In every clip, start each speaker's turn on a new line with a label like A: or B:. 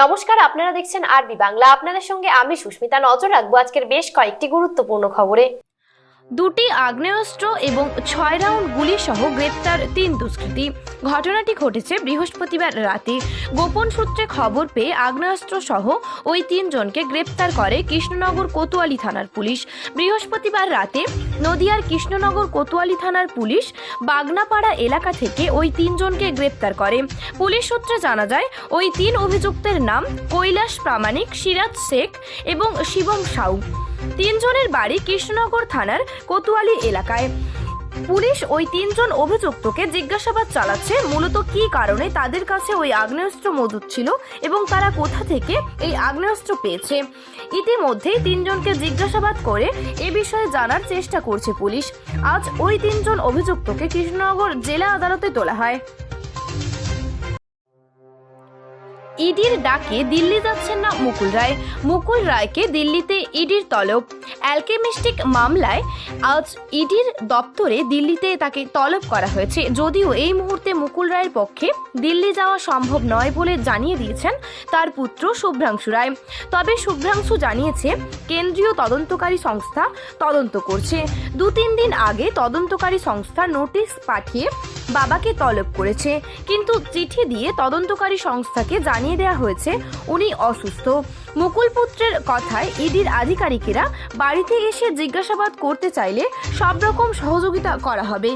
A: নমস্কার, আপনারা দেখছেন আরবি বাংলা। আপনাদের সঙ্গে আমি সুস্মিতা। নজর রাখব আজকের বেশ কয়েকটি গুরুত্বপূর্ণ খবরে।
B: দুটি আগ্নেয়াস্ত্র এবং ছয় রাউন্ড গুলি সহ গ্রেপ্তার তিন দুষ্কৃতী। ঘটনাটি ঘটেছে বৃহস্পতিবার রাতে। গোপন সূত্রে খবর পেয়ে আগ্নেয়াস্ত্র সহ ওই তিনজনকে গ্রেপ্তার করে কৃষ্ণনগর কোতোয়ালি থানার পুলিশ। বৃহস্পতিবার রাতে নদিয়ার কৃষ্ণনগর কোতোয়ালি থানার পুলিশ বাগনাপাড়া এলাকা থেকে ওই তিনজনকে গ্রেপ্তার করে। পুলিশ সূত্রে জানা যায়, ওই তিন অভিযুক্তের নাম কৈলাস প্রামাণিক, সিরাজ শেখ এবং শিবম সাউ। তিনজনের বাড়ি কৃষ্ণনগর থানার কোতোয়ালি এলাকায়। পুলিশ ওই তিনজন অভিযুক্তকে জিজ্ঞাসাবাদ চালাচ্ছে, মূলত কি কারণে তাদের কাছে ওই আগ্নেয়াস্ত্র মজুদ ছিল এবং তারা কোথা থেকে এই আগ্নেয়াস্ত্র পেয়েছে। ইতিমধ্যেই তিনজনকে জিজ্ঞাসাবাদ করে এ বিষয়ে জানার চেষ্টা করছে পুলিশ। আজ ওই তিনজন অভিযুক্তকে কৃষ্ণনগর জেলা আদালতে তোলা হয়। ইডির ডাকে দিল্লি যাচ্ছেন না মুকুল রায়। মুকুল রায়কে দিল্লিতে ইডির তলব। অ্যালকেমিস্টিক মামলায় আজ ইডির দপ্তরে দিল্লিতে তাকে তলব করা হয়েছে। যদিও এই মুহূর্তে মুকুল রায়ের পক্ষে দিল্লি যাওয়া সম্ভব নয় বলে জানিয়ে দিয়েছেন তার পুত্র শুভ্রাংশু রায়। তবে শুভ্রাংশু জানিয়েছে, কেন্দ্রীয় তদন্তকারী সংস্থা তদন্ত করছে। দু তিন দিন আগে তদন্তকারী সংস্থা নোটিশ পাঠিয়ে বাবাকে তলব করেছে, কিন্তু চিঠি দিয়ে তদন্তকারী সংস্থাকে জানিয়ে দেওয়া হয়েছে উনি অসুস্থ। মুকুল পুত্রের কথায় ইডির আধিকারিকেরা বাড়িতে এসে জিজ্ঞাসাবাদ করতে চাইলে সব রকম সহযোগিতা করা হবে।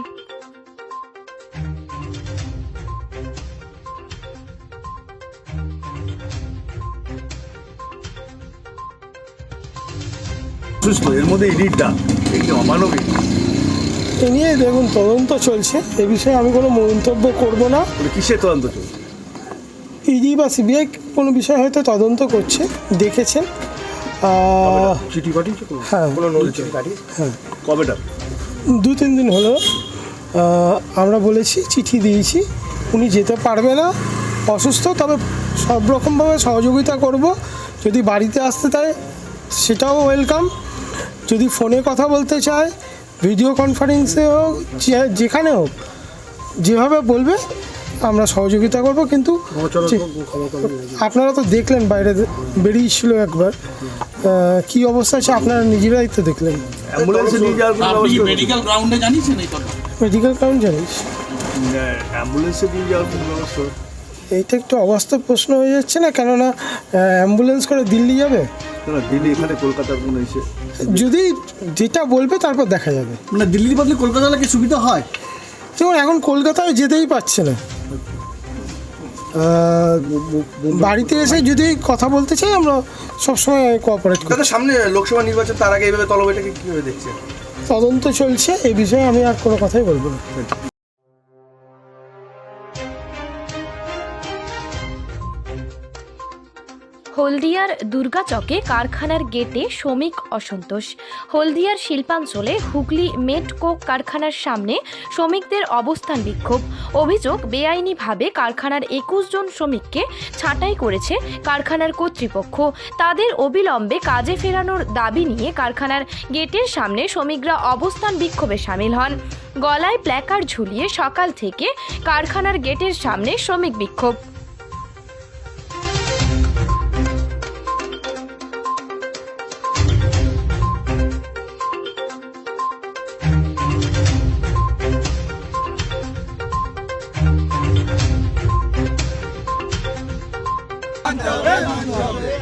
C: এর মধ্যে ইডিটটা যে অমানবিক।
D: এ নিয়ে দেখুন তদন্ত চলছে। এ বিষয়ে আমি কোনো মন্তব্য করব না।
C: কিসের তদন্ত চলছে?
D: ইডি বা সিবিআই কোনো বিষয় হয়তো তদন্ত করছে দেখেছেন। আহ,
C: চিঠি পাঠিয়েছে
D: হ্যাঁ। হ্যাঁ।
C: কবেটা?
D: দু তিন দিন হলো। আমরা বলেছি চিঠি দিয়েছি। উনি যেতে পারবে না। অসুস্থ তবে সব রকমভাবে সহযোগিতা করব। যদি বাড়িতে আসতে চায় সেটাও ওয়েলকাম যদি ফোনে কথা বলতে চায় ভিডিও কনফারেন্সে হোক যে- যেখানে হোক যেভাবে বলবে আমরা সহযোগিতা করব কিন্তু আপনারা তো দেখলেন বাইরে বেরিয়েছিল একবার কি অবস্থা আছে আপনারা নিজেরাই তো দেখলেন।
C: অ্যাম্বুলেন্সে নিয়ে যাওয়ার কোনো
E: আপনি কি
C: ব্যবস্থা
E: মেডিকেল গ্রাউন্ডে জানিয়েছেন
D: মেডিকেল কাউন্ট জানিস।
C: অ্যাম্বুলেন্সে নিয়ে যাওয়ার কোনো ব্যবস্থা
D: এইটা একটু অবাস্তব প্রশ্ন হয়ে যাচ্ছে না কেননা অ্যাম্বুলেন্স করে দিল্লি যাবে?
C: না দিল্লি এখানে কলকাতার
D: যদি যেটা বলবে তারপর দেখা যাবে।
F: মানে দিল্লির বদলে কলকাতা কি সুবিধা হয়?
D: যেমন এখন কলকাতায় যেতেই পারছে না। বাড়িতে এসে যদি কথা বলতে চাই আমরা সবসময় কোঅপারেট করি।
G: সামনে লোকসভা নির্বাচন তার আগে এইভাবে তলব এটাকে কীভাবে দেখছেন?
D: তদন্ত চলছে এই বিষয়ে আমি আর কোনো কথাই বলব না।
B: হলদিয়ার দুর্গাচকে কারখানার গেটে শ্রমিক অসন্তোষ। হলদিয়ার শিল্পাঞ্চলে হুগলি মেট কোক কারখানার সামনে শ্রমিকদের অবস্থান বিক্ষোভ। অভিযোগ, বেআইনিভাবে কারখানার একুশ জন শ্রমিককে ছাঁটাই করেছে কারখানার কর্তৃপক্ষ। তাদের অবিলম্বে কাজে ফেরানোর দাবি নিয়ে কারখানার গেটের সামনে শ্রমিকরা অবস্থান বিক্ষোভে সামিল হন। গলায় প্ল্যাকার্ড ঝুলিয়ে সকাল থেকে কারখানার গেটের সামনে শ্রমিক বিক্ষোভ।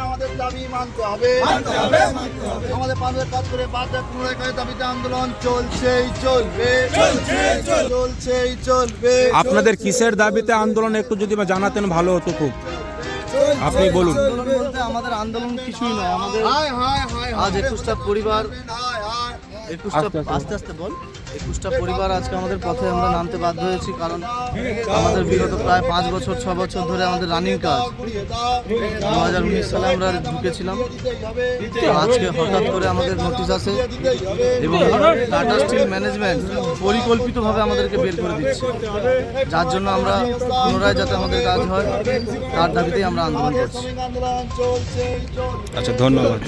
F: আমাদের দাবি মানতে হবে। আমাদের পাশে কাজ করে বাদ পুনরায় দাবিতে আন্দোলন চলছেই চলবে। চলছেই চলবে।
H: আপনাদের কিসের দাবিতে আন্দোলন একটু যদি বা জানাতেন ভালো হতো খুব। আপনি বলুন।
I: আন্দোলন বলতে আমাদের আন্দোলন কিছুই নয় আমাদের
F: হায় হায় হায়
I: আজ একুশটা পরিবার।
F: হায় হায়।
I: একুশটা আস্তে আস্তে বল। একুশটা পরিবার আজকে আমাদের পথে আমরা নামতে বাধ্য হয়েছি, কারণ আমাদের বিগত প্রায় পাঁচ বছর, ছ বছর ধরে আমাদের রানিং কাজ। দু হাজার উনিশ সালে আমরা ঢুকেছিলাম। আজকে হঠাৎ করে আমাদের নোটিশ আসে এবং টাটা স্টিল ম্যানেজমেন্ট পরিকল্পিতভাবে আমাদেরকে বের করে দিচ্ছে। যার জন্য আমরা পুনরায় যাতে আমাদের কাজ হয়, তার দাবিতেই আমরা আন্দোলন করছি।
H: আচ্ছা ধন্যবাদ।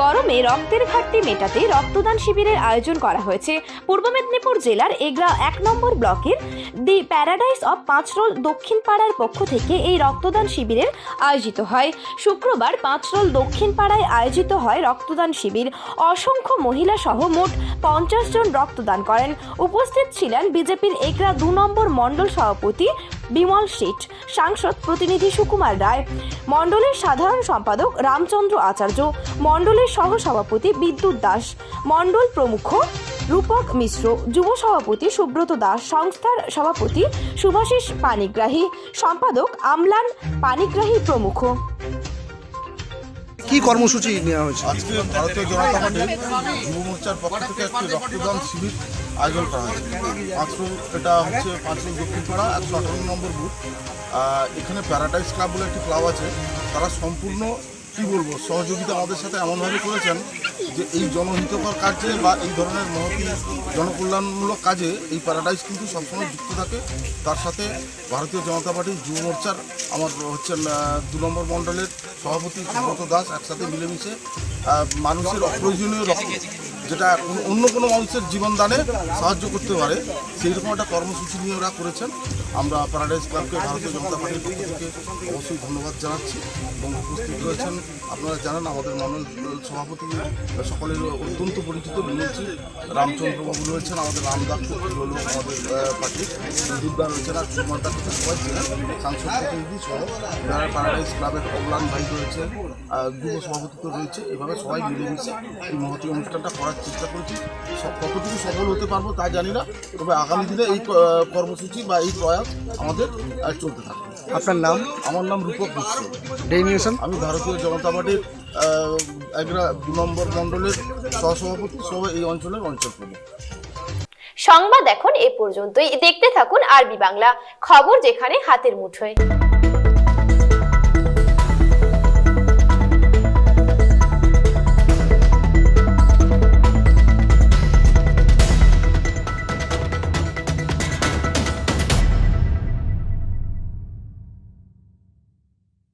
B: গরমে রক্তের ঘাটতি মেটাতে রক্তদান শিবিরের আয়োজন করা হয়েছে। পূর্ব মেদিনীপুর জেলার এগরা এক নম্বর ব্লকের দি প্যারাডাইস অফ পাঁচরোল দক্ষিণ পাড়ার পক্ষ থেকে এই রক্তদান শিবিরের আয়োজিত হয়। শুক্রবার পাঁচরোল দক্ষিণ পাড়ায় আয়োজিত হয় রক্তদান শিবির। অসংখ্য মহিলা সহ মোট পঞ্চাশ জন রক্তদান করেন। উপস্থিত ছিলেন বিজেপির এগরা দু নম্বর মণ্ডল সভাপতি বিমল শেঠ সাংসদ প্রতিনিধি সুকুমার রায় মণ্ডলের সাধারণ সম্পাদক রামচন্দ্র আচার্য মণ্ডলের সহ সভাপতি বিদ্যুৎ দাস মণ্ডল প্রমুখ রূপক মিশ্র যুব সভাপতি সুব্রত দাস সংস্থার সভাপতি সুভাষিস পানিগ্রাহী সম্পাদক আমলান পানিগ্রাহী প্রমুখ।
F: কি কর্মসূচি নেওয়া হয়েছে?
E: আজকে ভারতীয় জনতা পার্টির যুব মোর্চার পক্ষ থেকে একটি রক্তদান শিবির আয়োজন করা হয়েছে। পাঁচশো এটা হচ্ছে পাঁচশো দক্ষিণ পাড়া একশো আঠারো নম্বর বুথ। এখানে প্যারাডাইস ক্লাব বলে একটি ক্লাব আছে। তারা সম্পূর্ণ, কী বলব, সহযোগিতা আমাদের সাথে এমনভাবে করেছেন যে এই জনহিতকর কাজে বা এই ধরনের মহতি, জনকল্যাণমূলক কাজে এই প্যারাডাইস কিন্তু সবসময় যুক্ত থাকে। তার সাথে ভারতীয় জনতা পার্টির যুব মোর্চার আমার হচ্ছেন দু নম্বর মণ্ডলের সভাপতি সুব্রত দাস একসাথে মিলেমিশে মানুষের অপ্রয়োজনীয় রক্ত যেটা অন্য কোনো মানুষের জীবনদানে সাহায্য করতে পারে, সেই রকম একটা কর্মসূচি নিয়ে ওরা করেছেন। আমরা প্যারাডাইস ক্লাবকে ভারতীয় জনতা পার্টির পক্ষ থেকে অবশ্যই ধন্যবাদ জানাচ্ছি এবং উপস্থিত রয়েছেন আপনারা জানেন আমাদের মাননীয় সভাপতি সকলের অত্যন্ত পরিচিত বিএনসি রামচন্দ্রবাবু রয়েছেন, আমাদের রামদা হলো আমাদের পার্টি বিদ্যুৎদা রয়েছেন আর সুকুমার দা থেকে সবাই ছিলেন। সাংসদ প্রতিনিধি সহ যারা প্যারাডাইস ক্লাবের অম্লান ভাই রয়েছে যুব সভাপতিত্ব রয়েছে। এভাবে সবাই মিলেমিশে এই মহতি অনুষ্ঠানটা করার চেষ্টা করেছি। সব কতটুকু সফল হতে পারব তা জানি না। তবে আগামী দিনে এই কর্মসূচি বা এই প্রয়াস আমাদের চলতে থাকবে।
F: আপনার নাম?
E: আমার নাম রূপক মিশ্র আমি ভারতীয় জনতা পার্টির এগরা দু নম্বর মণ্ডলের সহসভাপতি সহ এই অঞ্চলের অঞ্চল প্রমুখ।
A: সংবাদ এখন এ পর্যন্তই। দেখতে থাকুন আরবি বাংলা। খবর যেখানে হাতের মুঠোয়।